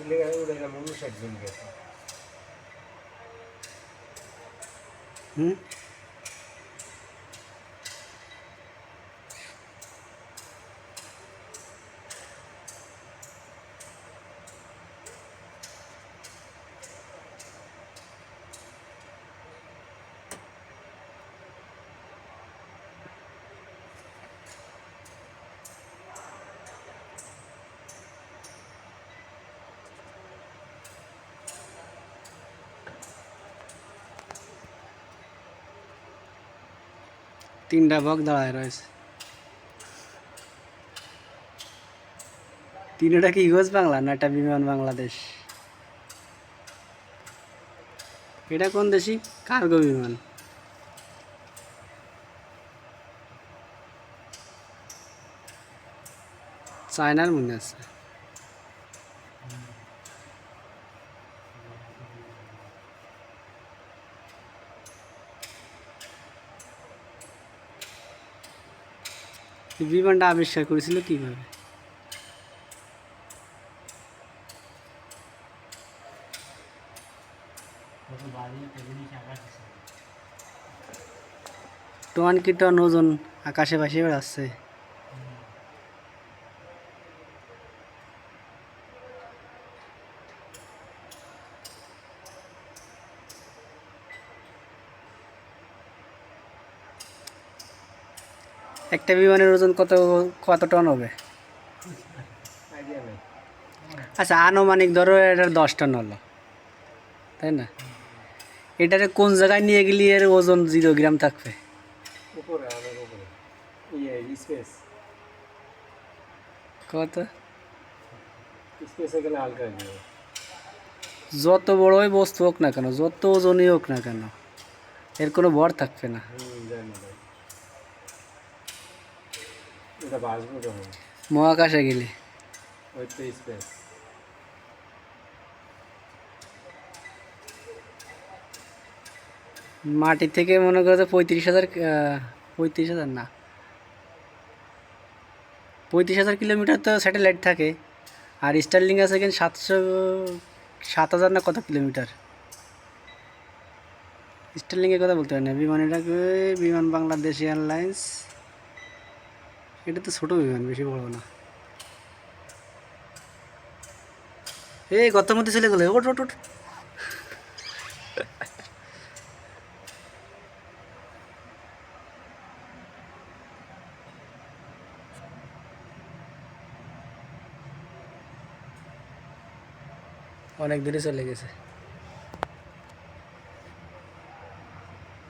ইলেগাল উড়াইলাম উনষাট জন গেছে। হুম? তিনটা বক দাঁড়ায় রয়েছে। তিনটা কি ইগোজ বাংলা না এটা বিমান বাংলাদেশ? এটা কোন দেশি কার্গো বিমান। চায়নার মনে আছে। বিমানটা আবিষ্কার করেছিল কীভাবে? টন কি টন ওজন আকাশে ভাসিয়ে বেড়াচ্ছে। একটা বিমানের ওজন কত কত টন হবে? আচ্ছা আনুমানিক ধরো এটার দশ টন হলো। তাই না? এটারে কোন জায়গায় নিয়ে গেলে এর ওজন জিরো গ্রাম থাকবে? ইয়ে কত? যত বড়ই বস্তু হোক না কেন যত ওজনই হোক না কেন এর কোনো ভর থাকবে না। এটা বাসবো মহাকাশে গেলে। ওই তো স্পেস মাটি থেকে মনে করো যে পঁয়ত্রিশ হাজার পঁয়ত্রিশ হাজার না। পঁয়ত্রিশ হাজার কিলোমিটার তো স্যাটেলাইট থাকে। আর স্টারলিং আছে কিন্তু সাতশো সাত হাজার না কত কিলোমিটার? স্টারলিংয়ের কথা বলতে পারি না। বিমান এটাকে বিমান বাংলাদেশ এয়ারলাইন্স। এটা তো ছোটো বিমান, বেশি বড় না। এই গত মধ্যে চলে গেলে ওট ওট ওট অনেক দূরে চলে গেছে।